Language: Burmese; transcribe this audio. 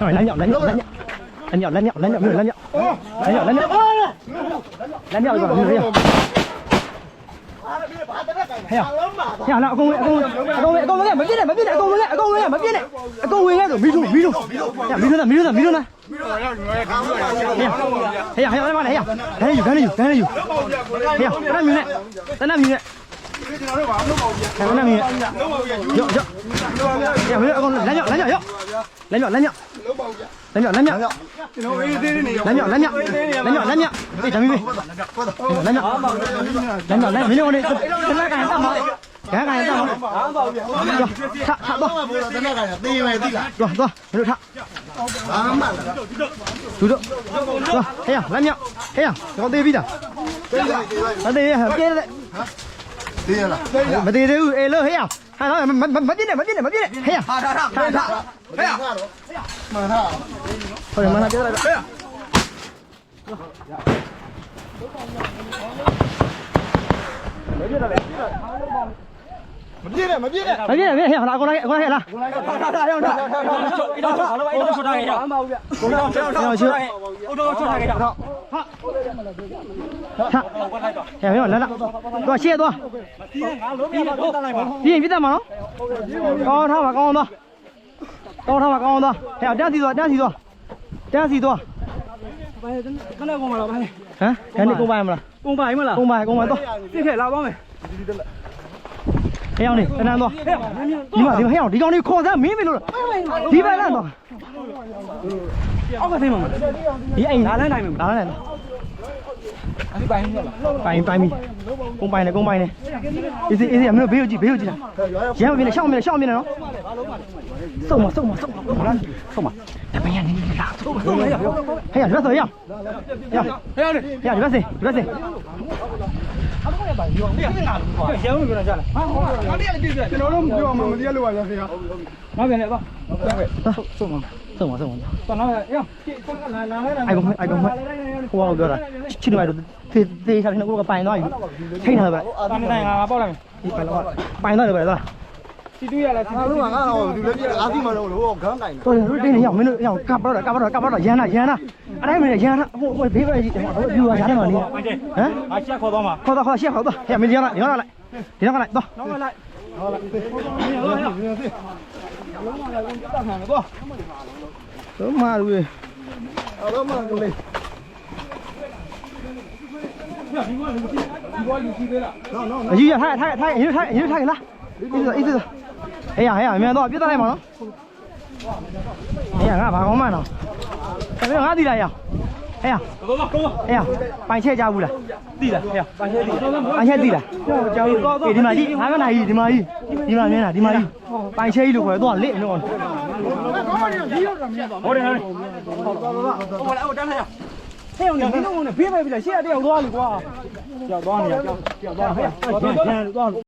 rồi đánh nhậu đánh nhậu đánh nhậu đánh nhậu đánh nhậu đánh nhậu đánh nhậu đánh nhậu đánh nhậu đánh nhậu đánh nhậu Thấy không? Nhà nào công nghệ công nghệ công nghệ công nghệ mới biết này mới biết này công nghệ công nghệ mới biết này công nghệ rồi ví dụ ví dụ nhà ví dụ này ví dụ này ví dụ này thấy không thấy không này thấy không thấy này thấy này thấy không thấy này thấy này Thằng con này Dọn dọn Dọn con lấy nhọn lấy nhọn lấy nhọn Lấy nhọn lấy nhọn đánh nhọn đánh nhọn đánh nhọn đánh nhọn đánh nhọn đánh nhọn đi thằng mi đánh nhọn đánh nhọn đánh mi nhọn đi đánh lá cài sao mà cái này sao rồi thạ thạ đó rồi rồi được thạ chú được rồi thế à đánh nhọn thế à con tê vi à đánh tê hả kia đấy tê là mày tê đấy ê lơ thế à ည့်နဲ့အကုန်ဝင်ရဲဆိုမီးထုမီးထုဟဲ့မီးထုမီးထုမီးထုနာဟဲ့ဟဲ့ဟဲ့ဟဲ့မလေးဟဲ့ဂန်းယူဂန်းယူဂန်းယူဟဲ့တနမြူနဲ့တနမြူနဲ့ဟဲ့တနမြူနဲ့ရော့ရော့ဟဲ့မင်းအကုန်လမ်းမြောက်လမ်းမြောက်ရော့လမ်းမြောက်လမ်းမြောက်လမ်းမြောက်လမ်းမြောက်ကျွန်တော်အေးသေးနေရောလမ်းမြောက်လမ်းမြောက်လမ်းမြောက်လမ်းမြောက်အေးဒါမီးမေးလမ်းမြောက်လမ်းမြောက်လမ်းမြောက်မင်းတို့နေခဏကန်တတ်မှာခဏကန်တတ်မှာဟာပါဗျာထထတော့တနက်ကတေးမယ်သိလားတော့တော့မင်းတို့ထဘာမှမသူတို့တော့ဟဲ့လမ်းမြောက်ဟဲ့တော့သေးပြီလားတေးလိုက်တေးလိုက်မသေးရပြည့်တယ်တေးရလားမသေးသေးဘူးအေးလို့ဟဲ့ဟာတော့မမပြည့်နဲ့မပြည့်နဲ့မပြည့်နဲ့ဟဲ့ဟာထားထားထားထားဟဲ့မှန်ထားဟိုမနာပြည့်လိုက်ဟဲ့မပြည့်နဲ့မပြည့်နဲ့မပြည့်နဲ့ဟဲ့ဟာအကုန်လိုက်အကုန်လိုက်ဟဲ့လားထားထားရောက်ထားအိုတိုချထားခဲ့ရအောင်ပါဗျာဟဲ့ရှိအိုတိုချထားခဲ့ရအောင်ထ ဟဲ့မင်းလာလာတော့ရှေ့တော့ငါလုံးပြတော့တက်လိုက်ပါပြင်းပြတ်မှာနော်ကောင်းထားပါကောင်းသွားကောင်းထားပါကောင်းသွားဟဲ့တန်းစီသွားတန်းစီသွားတန်းစီသွားခဏကုန်ပါလားဗျာဟမ်ခဏကုန်ပါမလားကုန်ပါမလားကုန်ပါကုန်ပါသွားပြည့်ခဲ့လာပါမယ်ဟဲ့အောင်နေတန်းသွားဒီမှာဒီမှာဟဲ့အောင်ဒီကောင်လေးခေါ်စမ်းမင်းမလို့ဒီဘက်လမ်းတော့ အောက်ကသိမှာမလားဒီအိမ်လာလန်းနိုင်မှာလာလမ်းအဲ့ပိုင်ပိုင်ပိုင်ပြီကုန်ပိုင်နေကုန်ပိုင်နေအေးစီအေးစီအမေဘေးကိုကြည့်ဘေးကိုကြည့်လားရမ်းမပြင်းနဲ့ရှောင်းမပြင်းနဲ့ရှောင်းမပြင်းနဲ့နော်စုံမစုံမစုံမစုံမတပင်းရနေနေလားစုံမစုံမဟဲ့ဒီဘက်ဆိုရအောင်ရအောင်ဟဲ့ အားလုံးလည်းပါရောမင်းကငါလို့ကွာရောင်းလို့ပြောတာကြားလားဟာဟုတ်ပါဘူးငါတည်းကလည်းပြည့်တယ်ကျွန်တော်တို့မပြောမှမတရားလို့ပါဆရာဟုတ်ပြီဟုတ်ပြီနောက်ပြန်လေပါဟုတ်ကဲ့ဆုံးမဆုံးမဆုံးမတော့နောက်ရောလာလာလာအိုင်ကွန်အိုင်ကွန်ဟိုအောင်ပြောတာချစ်တယ်ပါတော့သေးသေးချာချင်တော့ကိုယ်ကပိုင်သွားပြီထိတ်ထားပါလားတိုင်းတိုင်းငါပေါက်လိုက်ပြီပိုင်တော့ပိုင်တော့ပဲလား စီတူရလားစီငါတူတို့ကငါတော့ဒီလိုပြည့်အားသိမှတော့လို့ခန်းကင်တော်တယ်တင်းနေရောက်မင်းတို့ရောက်ကပ်တော့ကပ်တော့ကပ်တော့ရန်နာရန်နာအဲ့တိုင်းမင်းရန်နာဟိုဘေးပဲကြီးယူရရတယ်မလေးဟမ်အချက်ခေါ်တော့မှာခေါ်တော့ခေါ်ရှက်ခေါ်တော့ဟဲ့မင်းရလာရလာလိုက်ဒီတော့လိုက်တော့နောက်လိုက်တော့မာရူအဲ့တော့မှလေအကြီးရထိုင်ထိုင်ထိုင်ရထိုင်ရထိုင်လားအေးစေးအေးစေး ဟဲ့ရဟဲ့ရမြန်တော့ပြတ်လိုက်မှာနော်ဟဲ့ငါဘာကောင်းမှန်းတော့အဲ့ငါတီးလိုက်ရဟဲ့တော့တော့တော့ဟဲ့ပိုင်ချက်ကြဘူးလားတိလားဟဲ့ပါချက်တိပိုင်ချက်တီးလားကြောက်အေးဒီမှာကြီးငါမနိုင်ကြီးဒီမှာကြီးဒီမှာမြင်လားဒီမှာကြီးပိုင်ချက်ကြီးလို့ခေါ်တယ်တော့လက်နော်ဟုတ်တယ်ဟုတ်တယ်ဟိုလာဟိုတန်းလိုက်ဟဲ့အောင်နေမင်းတို့ကဘေးပဲပြီလားရှေ့ကတယောက်သွားလို့ကွာကြောက်သွားနေရကြောက်ကြောက်သွားဟဲ့ကျန်ကျန်သွားလို့